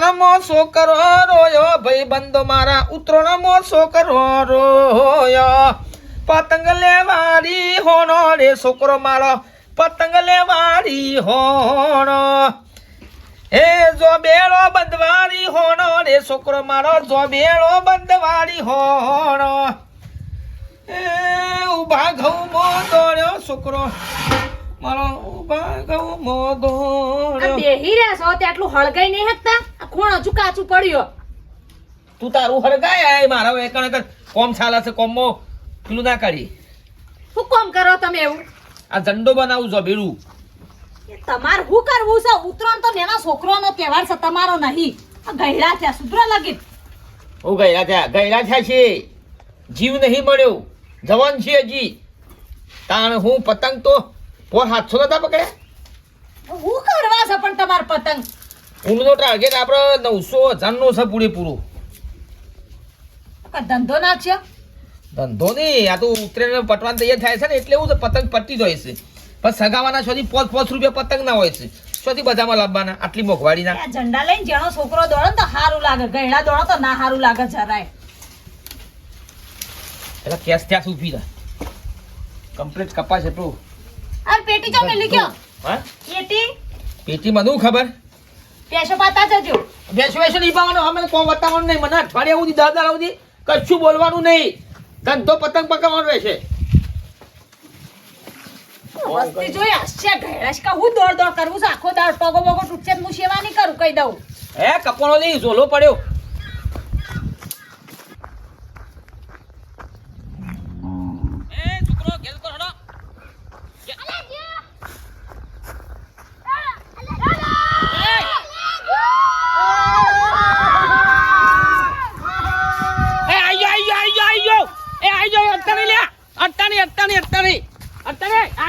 ઉત્તરાયણમો છોકરો રોયો. ભાઈ બંધો મારા ઉત્તરાયણમો છોકરો રોયો. પતંગ લેવારી હોણો રે છોકરો મારો. પતંગ લેવારી હોણો એ જો બેળો બંધવારી હોણો રે છોકરો મારો. જો બેળો બંધવારી હોણો એ ઊભા ઘઉં મો દોડ્યો છોકરો મારો. ઊભા ઘઉં મો દોડ્યો. બેહી રહ્યા છો? તે આટલું હળગાઈ નહીં શકતા આ ખૂણ હજુ કાચું પડ્યો? તું તારું હરગાય આય મારા એકણ એકણ કોમ છાલા છે કોમો પેલું ના કરી શું કોમ કરો તમે એવું? આ ઝંડો બનાવું છો એ તમારે શું કરવું છે? ઉત્તરાયણ તો નેના છોકરાનો તહેવાર છે તમારો નહીં. આ ગયડા થયા સુધરો લાગી હું ગયડા થયા ગયડા થયા છે જીવ નહીં મળ્યો. જવાન છે હજી. તાણ હું પતંગ તો પોર હાથસો નતા પકડ્યા? હું કરવા છે પણ તમાર પતંગ? ઊંઘનો ટાર્ગેટ આપણે નવસો હજારનો છે પૂરેપૂરો. પૂરું ધંધો નાખ્યો ધંધો નહીં આ તો ઉતરેણ પટવાન તૈયાર થાય છે ને એટલે એવું છે પતંગ પટી જ હોય છે. પણ સગાવાના છોથી પાંચ પાંચ રૂપિયા પતંગ ના હોય છે. છોથી બધામાં લાવવાના આટલી મોંઘવાડીના ના. ઝંડા લઈને જેનો છોકરો દોડે તો સારું લાગે ગયડા દોડો તો ના સારું લાગે જરાય. એટલે કેસ ત્યાં સુધી રહે. કમ્પ્લીટ કપાસ એટલું. આ પેટી ચો મેલી ગયો હા? પેટી? પેટી મને ખબર? પેશો પાતા જજો. બેસો બેસો નહીં પાવાનો. અમે કોમ બતાવવાનું નહીં. મને અઠવાડિયા સુધી દસ દાડા સુધી કશું બોલવાનું નહીં. ધંધો પતંગ પકડવાનો રહેશે. વસ્તી જોઈ હશે કે હું દોડ દોડ કરવું છે. આખો દાળ પગો બગો તૂટશે હું સેવા નહીં કરું કહી દઉં. હે કપડો નહીં ઝોલો પડ્યો એ છોકરો ઘેર તો હડો એ આયો આયો આયો આયો એ આયો અટ્ટાની લે અટ્ટાની અટ્ટાની અટ્ટાની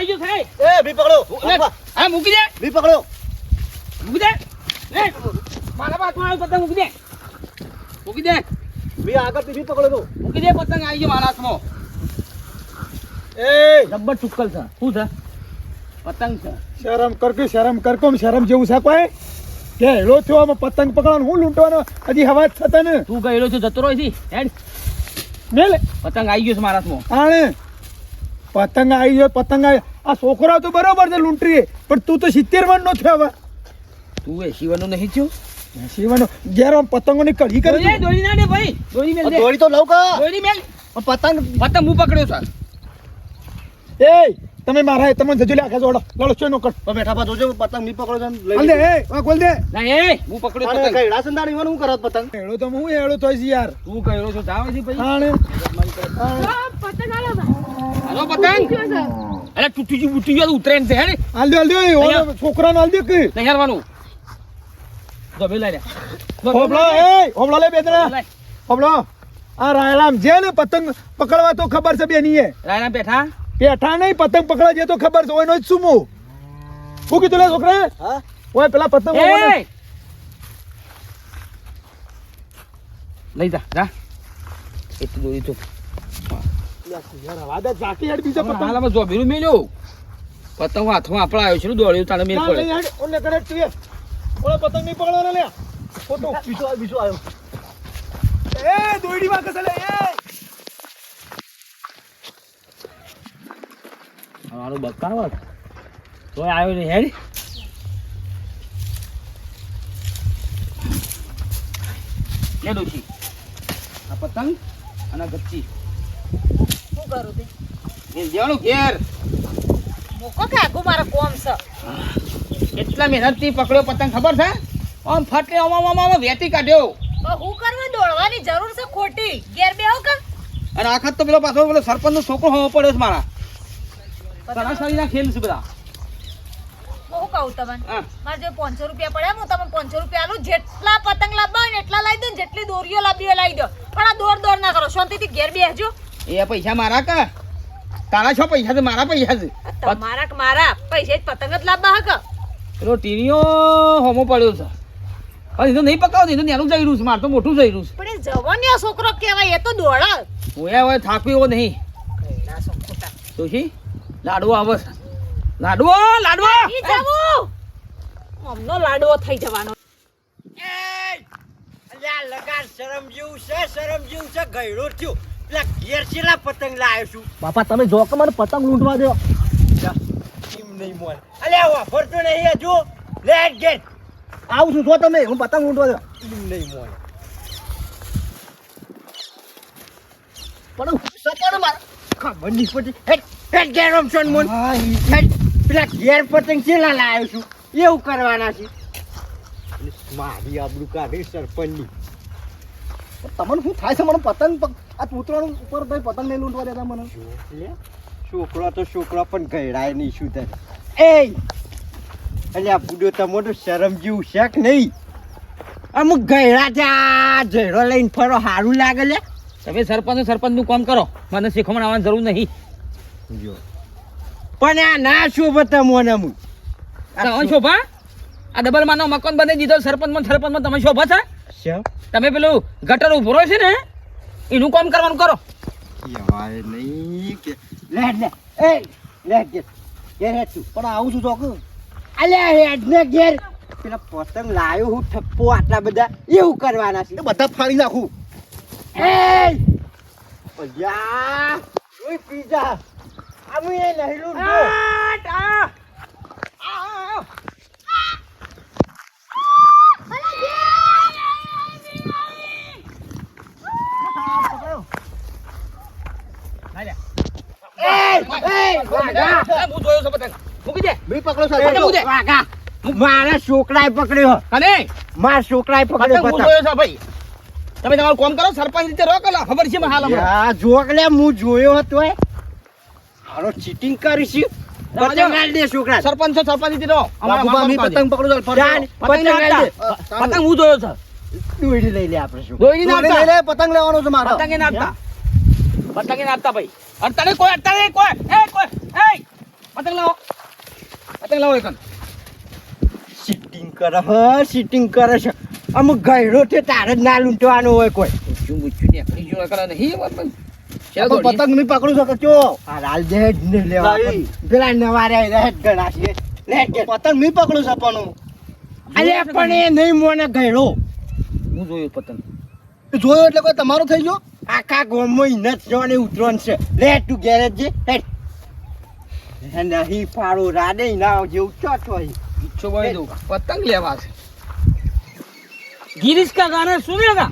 આયો છે એ ભી પકડો. હા મૂકી દે. ભી પકડો. મૂકી દે. લે મારા બાજુ આવ્યો પતંગ મૂકી દે. મૂકી દે. ભી આગળથી ભી પકડો તો. મૂકી દે પતંગ આવી ગયો મારા હાથમાં. એ. જબ્બર ચુક્કલ છે. શું છે? પતંગ છે. શરમ કરકે શરમ કરકો શરમ જેવું છે કોઈ? કે હેલો થયો આમાં પતંગ પકડવાનો હું લૂંટવાનો? હજી હવા જ થતા ને. તું ગયેલો છો જતો રહ્યો છે હેડ. મેલે. પતંગ આવી ગયો છે મારા હાથમાં. આણે. પતંગ આવી ગયો પતંગ આવી આ છોકરા તો બરોબર છે લૂંટરી પણ તું તો સિત્તેર વન નો થયો હવે. તું એ શિવાનું નહીં થયું? શિવાનો ઘેર આમ પતંગોની કઢી કરી દોરી દોરી ના દે ભાઈ. દોરી મેલ દે. દોડી તો લઉં કા. દોરી મેલ. પતંગ પતંગ હું પકડ્યો સર એ તમે મારા તમે જજો લે આખા જોડો. લડો છો નો કર. બેઠા પા જોજો પતંગની પકડો હાલ દે એ આ ખોલ દે. ના એ હું પકડ્યો પતંગ. કઈડા સંદાણી વાનું કરત પતંગ? હેડો તો હું હેડો તો છે યાર. તું કઈરો છો જાવ છે ભાઈ આણે હાલો પતંગ. અરે તૂટી ગયું બુટી ગયું ઉતરેન છે હેડ હાલ દે હાલ દે છોકરાને હાલ દે કે. નહીં હારવાનું. બે લઈ લે હોબળો એ હોબળો લે બેદરા. લઈ. હોબળો આ રાયલામ જે ને પતંગ પકડવા તો ખબર છે બેની એ રાયના બેઠા? પેઠા નહીં પતંગ પકડવા જે તો ખબર છે ઓયનો જ સુમુ હું કીધું લે છોકરા? ઓય પેલા પતંગ એ! લઈ જા જા. એટલું દોરી તો પતંગ. હાથમાં આપણા આવ્યો છે દોડ્યું તાણે મેલ પડે. નહીં હેડ, ઓલે કરે તું એ. ઓલો પતંગ નહીં પકડવાનો લે. ખોટો બીજો બીજો આવ્યો. એ દોયડી માં કસે એ! મારો બકાવો તો આવ્યો ને હેરી લે ડોશી. આ પતંગ અને ગચ્ચી. શું કરું તે? એ દેવાનું ઘેર. મોકો કે આગું મારા કોમ છે. કેટલા મહેનતથી પકડ્યો પતંગ ખબર છે? આમ ફટલે આમ આમ આમ વેતી કાઢ્યો. હું કરવા દોડવાની જરૂર છે ખોટી? ઘેર બેહો કે? અને આખત તો પેલો પાછો પેલો સરપંચ નો છોકરો હોવો પડ્યો છે મારા. સરાસરીના ખેલ છે બધા. હું કહું તમને. મારે જે પાંચસો રૂપિયા પડ્યા હું તમને પાંચસો રૂપિયા આલું જેટલા પતંગ લાવવા હોય એટલા લાવી દો ને જેટલી દોરીઓ લાવવી હોય લાવી દો. પણ આ દોડ દોર ના કરો શાંતિથી ઘેર બેસજો. એ પૈસા મારા કા? તારા છો પૈસા છે મારા પૈસા છે. મારા તમારા કે મારા? પૈસા જ પતંગ જ લાવવા હક. પેલો ટીણીઓ હોમો પડ્યો છે. હવે તો નહીં પકાવતી તો નેનું જઈ રહ્યું છે મારે તો મોટું જઈ રહ્યું છે. પણ એ જવાનીઓ છોકરો કહેવાય એ તો દોડા. હું એ હવે થાક્યો નહીં. તો શી લાડવો આવે. છે લાડવો લાડવો અમનો લાડવો થઈ જવાનો. લગાડ શરમ જેવું છે શરમ જેવું છે ગયડો થયો. પેલા ઘેર છેલ્લા પતંગ લાવ્યો છું. બાપા તમે જો કે મને પતંગ લૂંટવા દો એમ નહીં મોન અલ્યા વાપરતો નહીં હજુ. લેટ ગેટ આવું છું જો તમે હું પતંગ લૂંટવા દો એમ નહીં મોલ પણ સપણ માર? ખબર નહીં પછી હેટ હેટ ઘેર રમશો ને મોન પેલા ઘેર પતંગ છેલ્લા લાવ્યો છું? એવું કરવાના છે? મારી આબરૂ કાઢી સરપંચની. તમને શું થાય છે? મને પતંગ આ ઉતરાણ ઉપર ભાઈ પતંગ નહીં લૂંટવા દેતા મને. લે, છોકરો તો છોકરો પણ ગયડાય નહીં શું થાય. એ અલ્યા બુડો તમારો શરમ જેવું છે કે નહીં? અમુક ગયડા ત્યાં જયડો લઈને ફરો સારું લાગે લે. તમે સરપંચ સરપંચનું કામ કરો. મને શીખવાડવાની જરૂર નહીં. જો પણ આ ના શું તમને અમુક તમે શોભા. આ ડબલ માનો મકાન બની દીધો સરપંચમાં સરપંચમાં તમે શોભા છે? તમે પેલું ગટર ઊભો રહ્યો છે ને એનું કામ કરવાનું કરો. નહીં કે. લે લે એ લે કે ઘેર હેડ તું. પણ આવું છું ચોક અલ્યા હેડ ને ઘેર. પેલા પતંગ લાયો હું ઠપ્પો આટલા બધા. એવું કરવાના છે. એ બધા ફાડી નાખું! Oya! Uy, pizza! Amo yan, nahilun. Waga! મારા છોકરાએ પકડ્યો. અને મારા છોકરાએ પકડ્યો પતંગ. જોયો છું ભાઈ? તમે તમારું કોમ કરો સરપંચ રીતે રોકો લા ખબર છે હાલ જોકલે હું જોયો હતો એ ચીટિંગ કરી છે પતંગ આલ દે છોકરા સરપંચ સરપંચ રહો અમારા પતંગ પકડો પતંગ પતંગ આલ દે. પતંગ હું જોયો છું. દોડી લઈ લે આપણે શું? દોરી નાખતા લે પતંગ લેવાનો છે મારો. પતંગે નાખતા પતંગે નાખતા ભાઈ? અડતાને કોઈ અડતાને કોઈ. એ કોઈ. એ! પતંગ લાવો. પતંગ લાવો એકન. સિટિંગ કરે હ સિટિંગ કરે છે. અમુક ગયડો તે તારે જ ના લૂંટવાનો હોય કોઈ. શું પૂછ્યું? ને આપણી જોડે કરે નહીં પતંગ નહીં પકડું શકો ચો. આ લાલ દે જ નહીં લેવા. પેલા નવારે રહેત ગણા છે પતંગ નહીં પકડું સપનું અરે પણ એ નહીં. મોને ગયડો હું જોયો પતંગ? જોયો એટલે કોઈ તમારો થઈ ગયો? આખા ગોમમાં ઇન જવાની ઉતરવાનું છે. લે તું ગેરેજ જે. હેડ. હે નહીં પાડો રાડે ના જેવું છો અહીં. ઈચ્છો ભાઈ દો પતંગ લેવા છે. ગિરીશ કા ગાના સુનેગા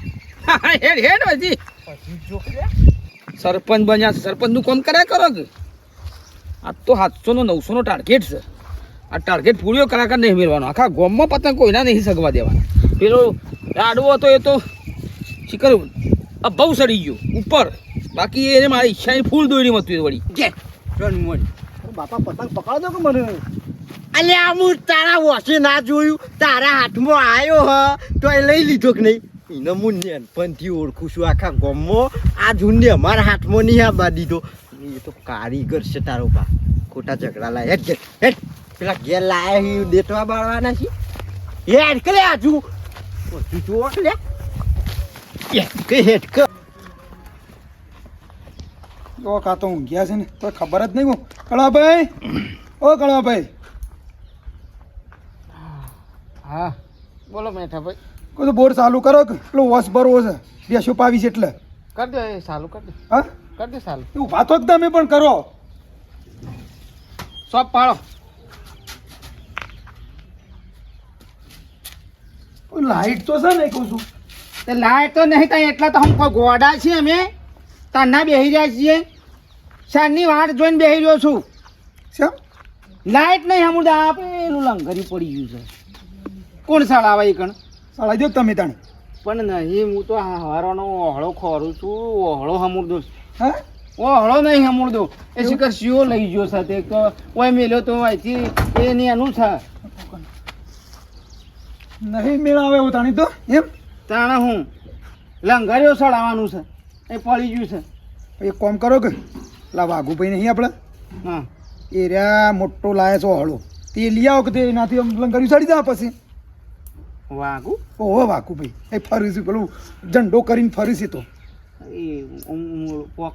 હેડ હેડ હજી. સરપંચ બન્યા છે. સરપંચનું કામ કર્યા કરો કે આ તો સાતસો નો નવસો નો ટાર્ગેટ છે. આ ટાર્ગેટ પૂર્યો કલાકાર નહીં મેળવાનો. આખા ગોમમાં પતંગ કોઈના નહીં સગવા દેવાના. પેલો આડવો હતો એ તો શિખર આ બહુ સડી ગયો. ઉપર. બાકી એને મારી ઈચ્છાની ફૂલ દોરી હતું એ વળી. બાપા પતંગ પકડ દો કે મને? અલ્યા હું તારા વોસે ના જોયું. તારા હાથમાં આવ્યો હ તો એ લઈ લીધો કે નહીં? એને હું નેનપણથી ઓળખું છું. આખા ગામમાં આ જૂનને અમારા હાથમાં નહીં આબા દીધો એ તો કારીગર છે તારો બા. ખોટા ઝઘડા લાય. હેડ ઘેર હેડ. પેલા ઘેર લાયા દેતવા બાળવાના છે. હેડ કે લે આજુ બધું જોવો લે? હેડ કે હેડ કે. તો કાં તો ઊંઘ્યા છે ને. તો ખબર જ નહીં હું. કળાભાઈ? ઓ કળાભાઈ. હા બોલો મેઠા ભાઈ કોઈ તો બોર ચાલુ કરો કે પેલો વોશ ભરવો છે. બેસો પાવી છે એટલે. કરી દો એ સાલું કરી દો. હા? કરી દો ચાલુ. એવું વાતો જ તમે પણ કરો. સોપ પાડો. લાઈટ તો છે ને કહું છું. તે લાઈટ તો નહીં ત્યાં એટલા તો હમ ગોડા છીએ અમે. તાના બેહી રહ્યા છીએ. શાનની વાટ જોઈને બેહી રહ્યો છું. શેમ? લાઈટ નહીં હમું આ એનું લંગરી પડી ગયું છે. કોણ સાળ આવે એ કણ? સળાઈ દો તમે તાણે. પણ નહીં હું તો આ ઓહળો ખોરું છું ઓહળો હમુર દો હા? ઓહળો નહીં હમુર દો એ શિકર શિયો લઈ ગયો સાથે તે ઓય મેલ્યો તો અહીંથી એની એનું છે નહીં મેળાવે એવું તાણી તો એમ? તાણે હું લંગાર્યો સડાવવાનું છે એ પડી ગયું છે. એક કામ કરો કે લા વાઘુભાઈ નહીં આપણે હા. એ રહ્યા મોટો લાયા છો હળો તે લઈ આવો કે તે એનાથી લંગાર્યું સાડી દા પછી. વાગું ઓહો વાઘુભાઈ એ ફરી છે પેલું ઝંડો કરીને ફરી છે તો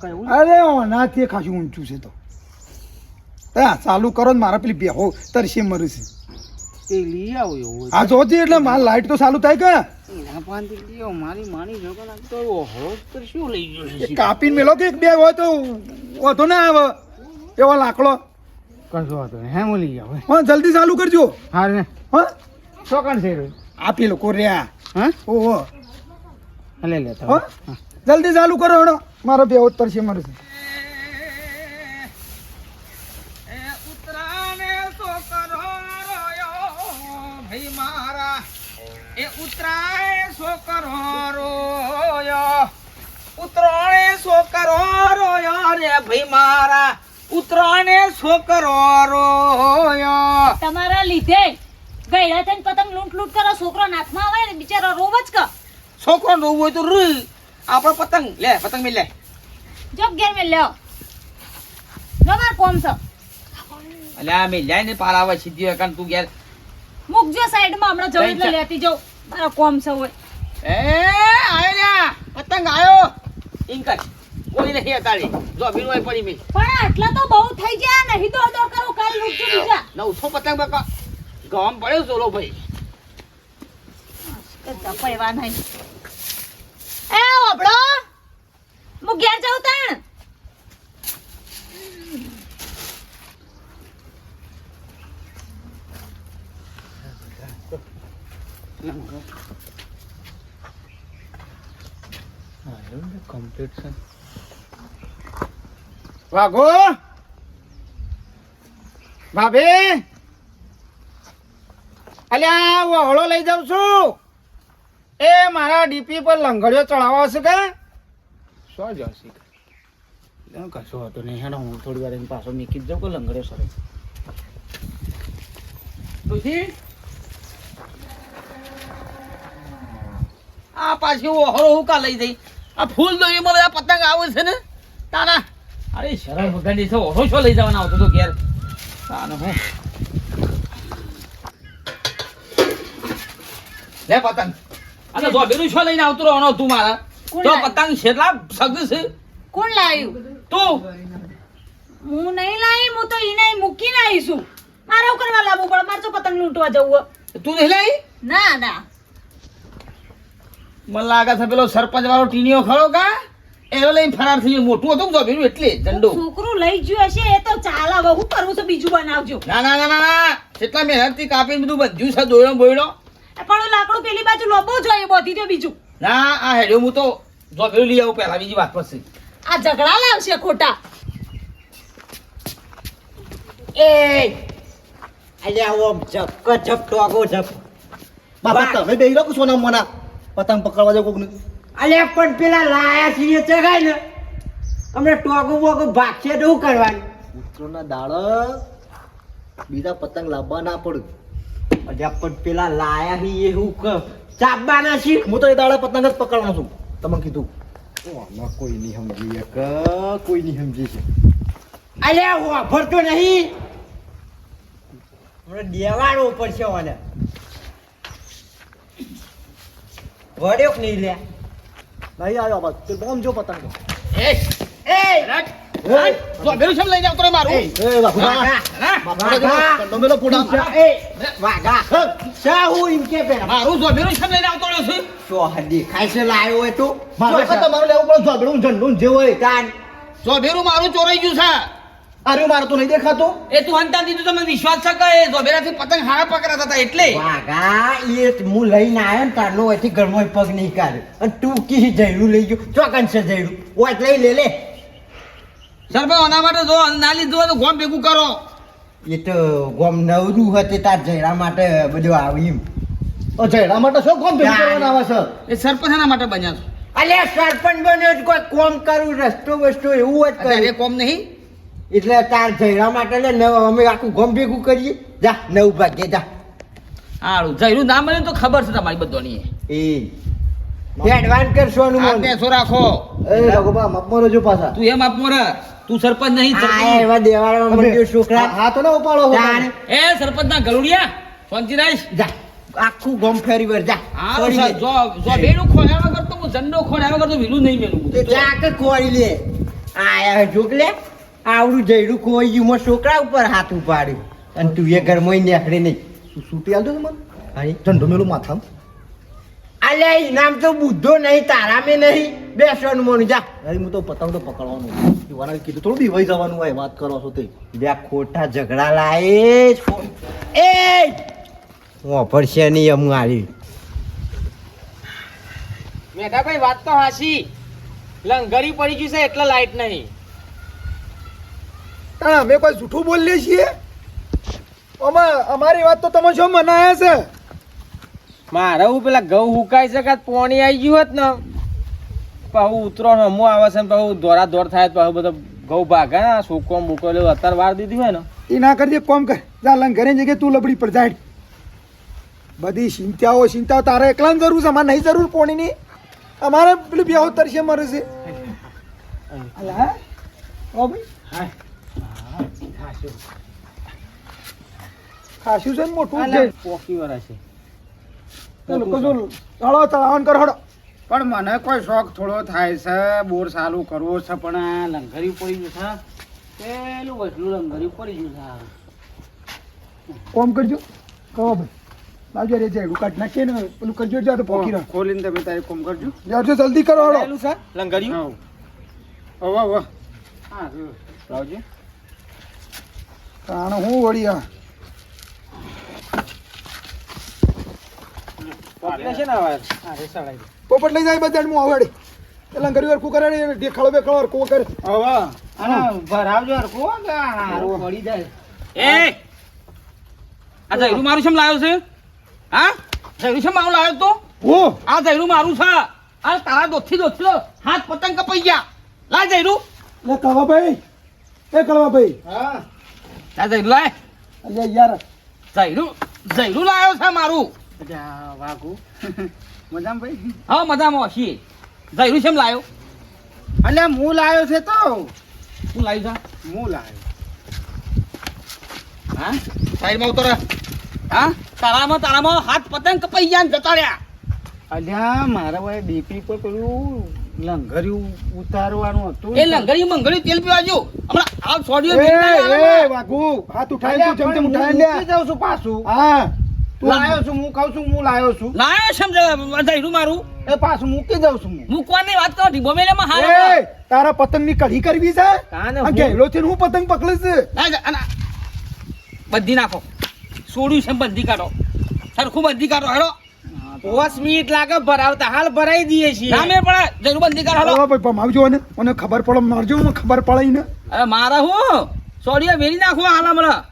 એવું? અરે ઓનાથી ખાસું ઊંચું છે તો. હા ચાલુ કરો ને મારા પેલી બેહો તરશે મરી છે તે લઈ આવો એવું એટલે માલ લાઈટ તો ચાલુ થાય મારી માની તો શું લઈ ગયો કાપીને મેલો કે એક બે હોય તો વધુ ના આવે. એવો લાકડો. કશો હતો ને હે લઈ આવો. હા જલ્દી ચાલુ કરજો. હા ને. હા? ચોકણ છે રે કોર્યા. હા? ઓહો. લે લે તો. હા? જલ્દી ચાલુ કરો હણો. મારો બે ઉત્તર છે મારા એ ઉતરાય છોકરો રોયો ઉતરાણે છોકરો રોયો રે ભાઈ મારા. ઉતરાણે છોકરો રોયો તમારા લીધે ગયડા થઈને પતંગ લૂંટ લૂંટ કરો છોકરો નાથમાં આવે ને બિચારો રોવ જ ક. છોકરો રોવું હોય તો રૂ આપણો પતંગ. લે પતંગ મેં લે. જો ઘેર મેં લ્યો. જો માર કોમ છો. અલ્યા જાય ને પાર આવે સીધી કારણ તું ઘેર. મૂકજો સાઈડમાં હમણાં જવું એટલે લેતી જાઉં મારો કોમ છો હોય. એ આયો લ્યા. પતંગ આયો. ઇન્કર કોઈ નહીં અતાળી જો બીનું પડી મી પણ આટલા તો બહુ થઈ ગયા. નહીં દોડ દોડ કરો કાલ લૂંટજો બીજા નવસો પતંગ બકા ગામ પડ્યો ચોલો ભાઈ કદા પડવા નહીં એ ઓબળો હું ઘેર જાઉં તાણ કમ્પ્લીટ છે વાઘો ભાભી અલ્યા વહોળો લઈ જાઉં છું. એ મારા ડીપી પર લંગડ્યો ચડાવવા છે કે? શું જશે કશું હતું નહીં. હેડો, હું થોડી વાર પાછો જ જાઉં કે લંગડે સરે તુલસી? આ પાછી ઓહરો હું કા લઈ જઈ આ ફૂલ દોરીમાં બધા પતંગ આવે છે ને? તારા. અરે શરમ વગરની છે ઓહરો શો લઈ જવાના? આવતો તો ઘેર. તાને હું. લે પતંગ. અને ધોબેનું છો લઈને આવતો રહેવાનો તું મારા. તો પતંગ છેટલા સગદ છે. કોણ લાવ્યું તું. હું નહીં લાવી હું તો ઈને મૂકીને આવીશું મારે એવું કરવા લાવવું પડે? મારે તો પતંગ લૂંટવા જવું તું નહીં લઈ? ના ના. મને લાગે છે પેલો સરપંચ વાળો ટીણીઓ ખરો કા? એનો લઈને ફરાર થઈ ગયો. મોટું હતું ધોબેનું એટલે ઝંડો છોકરું લઈ ગયું હશે એ તો ચાલે હવે હું કરવું છે બીજું બનાવજો. ના ના ના ના કેટલા મહેનતથી કાપીને બધું બધું છે દોયડો બોયડો. પણ લાકડું પેલી બાજુ લોબો જોઈએ બોધી દો બીજું. ના આ હેડ્યો હું તો ધોબેલું લઈ આવું પહેલા બીજી વાત પછી. આ ઝઘડા લાવશે ખોટા. એ અલ્યા ઓમ ઝપક ક જપ ટોગો જપ બાપા તમે બે છો સોના મના? પતંગ પકડવા જાવ કોકને? અલ્યા પણ પેલા લાયા છીએ ચગાય ને. અમને ટોગો બોગો ભાગશે તો શું કરવાનું? ના દાળ બીજા પતંગ લાવવા ના પડે. અલ્યા પણ પેલા લાયા હી એ હું ક ચાપવાના છી હું તો એ દાડા પતંગ જ પકડવાનો છું. તમે કીધું. ઓમાં કોઈ નહીં સમજી એક કોઈ નહીં સમજી છે અલ્યા વાપરતો નહીં. હમણાં દેવાડો ઉપર છે ઓને. વડ્યો કે નહીં લે? નહીં આવ્યો બસ તે બોમ જો પતંગ. એ એ! રટ. છે લઈને આવતો મારું? એ જો લોકો પૂડા એ વાગા શા હું એમ કે પેલા? મારું ધોબેલું છે લઈને આવતો રહ્યો છે? તો હદી ખાઈસે લાયો હોય તો? મારે તો તમારું લેવું પડે ઝઘડું ઝંડું જે હોય. તાન. ધોબેલું મારું ચોરાઈ ગયું છે. અરે મારો તો નહીં દેખાતો. એ તું હંતા દીધું તમને વિશ્વાસ છે કે ધોબેલાથી પતંગ હારા પકડાતા હતા એટલે? વાગા એ હું લઈને આવ્યો ને તારનો એથી ઘરમાં પગ નહીં કાઢ્યો અને તું કી જયડું લઈ ગયો. ચોકન છે જયડું ઓય લઈ લે લે. સરપંચ આના માટે જો ના લીધું તો ગોમ ભેગું કરો. એ તો ગોમ નવરું હતું તાર જયરા માટે બધું આવ્યું તો જયડા માટે શું ગોમ ભેગું કરવાના આવે છે? એ સરપંચ એના માટે બન્યા છો. અલે સરપંચ બન્યો કોઈ કોમ કરું રસ્તો બસ્તો એવું જ કરે. કોમ નહીં? એટલે તાર જયરા માટે લે નવ અમે આખું ગોમ ભેગું કરીએ. જા નવ ભાગ્યે જા. હારું જયરું ના મળે તો ખબર છે તમારી બધોની એ. એડવાન્સ કરશો અનુમાન આ પેસો રાખો. એ રઘુબા માપમાં જો પાછા. તું એમ આપ મોરે. તું સરપંચ નહીં આ સરપંચ. એવા દેવાળા મંદિર છોકરા હા તો ના ઉપાડો એ સરપંચ ના ગલુડિયા શાંતિરાજ જા. આખું ગોમ ફેરી વર જા. હા. જો જો બેનું ખોલ્યા વગર તો હું ઝંડો ખોલ્યા વગર તો વિલું નહીં મેલું. તે જા કે કોરી લે. આયા જોગલે આવડું જયડું કોઈ ગયું મો છોકરા ઉપર હાથ ઉપાડ્યું. અને તું એ ઘરમાં નીકળે નહીં. સૂટી આલજો ને મને? હા. ઠંડો મેલું માથામ? અલ્યા ઇનામ તો બુદ્ધો નહીં તારા મેં નહીં બેસવાનું મોનું જા. અરે હું તો પતંગ તો પકડવાનું યુવાના કીધું થોડું બીવાઈ જવાનું હોય વાત કરો છો તે. બે ખોટા ઝઘડા લાય એ! વાપરશે નહીં અમુ આવી મેઘાભાઈ વાત તો હાસી લંગરી પડી ગઈ છે એટલે લાઈટ નહીં. તા અમે કોઈ જૂઠું બોલીએ છીએ? અમે અમારી વાત તો તમે શું મનાયા છે? મારે હું પેલા ઘઉં હુકાઈ છે પોણી આવી ગયું હોત ને. પાછું ઉતરો હમું આવે છે પાછું દોરા દોર થાય પાછું બધો ઘઉં ભાગે ને સૂકો મૂકો લેવું અત્યારે વાર દીધી હોય ને. એ ના કરજે કોમ કર. જા લંગ ઘરે જગ્યાએ તું લબડી પર જાય બધી ચિંતાઓ ચિંતાઓ તારે એકલાને જરૂર છે અમારે નહીં જરૂર પોણીની. અમારે પેલું બે તરશે મારે છે અલા, હે? ઓ ભાઈ. ખાસું છે ને મોટું છે. પોકી વરા છે. કશું હળો તળાવન કર હળો. પણ મને કોઈ શોખ થોડો થાય છે બોર સારું કરવો છે પણ આ લંગરી પડી ગયું છે. પેલું વસલું લંગરી પડી ગયું છે. કોમ કરજો. કહો ભાઈ. લાવજો રે જાય કાઢ નાખીએ ને પેલું કરજો જા તો પોકી રહ્યો ખોલીને તમે તારે કોમ કરજો. જાજો જલ્દી કરો હળો. પેલું છે? લંગરિયું હવે હવે હા જો. લાવજો. તાણ હું વળી આ પોકી છે ને હવે હા રે સડાઈ દે. પોપટ લઈ જાય બધા હું આવડે એટલે ઘરી વાર કુકર દેખાડો બેખાડો વાર કુકર હવે આના ભરાવજો હો કે પડી જાય. એ! આ જયરું મારું છેમ લાવ્યો છે? હા? જયરું છેમ આવું લાવ્યો તો? ઓ આ જયરું મારું છે. આ તારા દોથી દોથલો હાથ પતંગ કપાઈ ગયા. લા જયરું લે કળવા ભાઈ. એ કળવા ભાઈ. હા. આ જયરું લાય. અલ્યા યાર. જયરું જયરું લાવ્યો છે મારું. અચ્છા વાઘુ. મજામાં ભાઈ? હા મજામાં છીએ જયરું શેમ લાવ્યો અલ્યા હું લાવ્યો છે તો. શું લાવ્યું હું લાવ્યો હા? સાઈડમાં ઉતર. હા? તારામાં તારામાં હાથ પતંગ કપાઈ ગયા ને જતા રહ્યા. અલ્યા મારા ભાઈ ડીપી પર પેલું લંગર્યું ઉતારવાનું હતું. એ લંગડી મંગળી તેલ પીવા જો હમણાં આ સોડિયો એ વાઘુ હાથ ઉઠાવી તું પણ ઉઠાવી લે. જાઉં છું પાછું. હા. લાયો છું હું કહું છું હું લાયો છું. લાયો છે જયરું મારું? એ પાછું મૂકી દઉં છું હું. મૂકવાની વાત કરો ઢીબો મેલે માં એ તારા પતંગની કઢી કરવી છે? ઘેલો છે હું પતંગ પકડીશ. બંધી નાખો. છોડ્યું છે બંધી કાઢો. સરખું બંધી કાઢો હેડો. પાંચ મિનિટ લાગે ભરાવતા. હાલ ભરાઈ દઈએ છીએ. મેળ પડે બંધી કાઢો હેડો. ભાઈ ભમાવજો ને મને ખબર પડે મારજો મને ખબર પડે ને અરે મારા હું? સોડિયો વેરી નાખો હાલ હમણાં.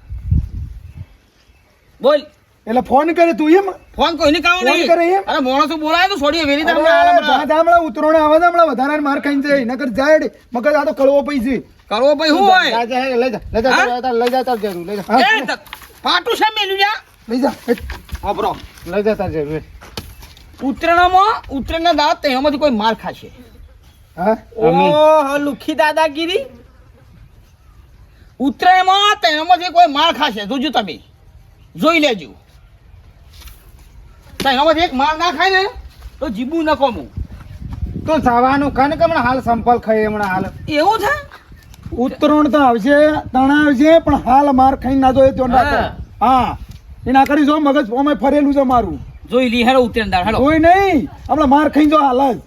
બોલ. એટલે ફોન કરે તું એમ? ફોન કોઈને કામ નહીં. કરે એમ? અરે માણસો બોલાય તો છોડી વેરી તમને આલા હમણાં. ઉતરોણે આવે છે હમણાં વધારે માર ખાઈને જાય. નકર જાય મગજ આ તો કળવો પૈ છે. કરવો ભાઈ શું હોય? જા, જા, લઈ જા લઈ જા, હા? લઈ જા, તાર જરૂર લઈ જા. એ તક, છે મેલું જા. લઈ જા. વાપરો. લઈ જા તાર જરૂર ઉત્તરાયણમાં ઉત્તરાયણના દાંત તેમાંથી કોઈ માર ખાશે. હા? ઓહો લુખી દાદાગીરી. ઉત્તરાયણમાં તેમાંથી કોઈ માર ખાશે. જોજો તમે. જોઈ લેજો. તેનામાંથી એક માર ના ખાય ને તો જીબું ન કોમું. તો જવાનું ખાને કે હમણાં હાલ સંપલ ખાઈ હમણાં હાલ? એવું છે? ઉત્તરોણ તો આવશે તણા આવશે પણ હાલ માર ખાઈ ના જોઈએ તો હા. એના કરી જો મગજ ઓમે ફરેલું છે મારું. જોઈ લી હેરો ઉત્તરાયણ દાળ હેડો. કોઈ નહીં. હમણાં માર ખાઈને જો હાલ જ.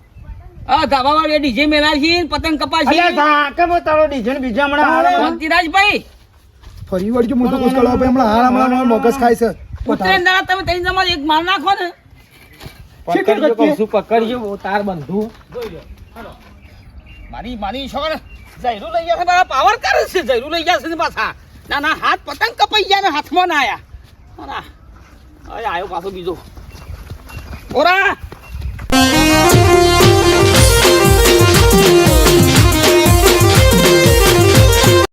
આ ધાબા વાળી ડીજે મેલા છે પતંગ કપાશે. અલ્યા જા, કે બો તારો ડીજે બીજા હમણાં હાલ? શાંતિરાજભાઈ. ફરી વળજો મોટું કુસકળો ભાઈ હમણાં હાલ હમણાં મગજ ખાય છે. ઉત્તરાયણ દાડા તમે ત્રણ જમા એક માર નાખો ને. પકડજો કહું છું, પકડજો? તાર બંધુ. જોઈ લો. હેડો મારી મારી છોકરા જયરું લઈ ગયા છે મારા પાવર કરે છે જયરું લઈ ગયા છે ને પાછા. ના ના હાથ પતંગ કપાઈ ગયા ને હાથમાં ના આયા. અરે આવ્યો પાછો બીજો. ઓરા!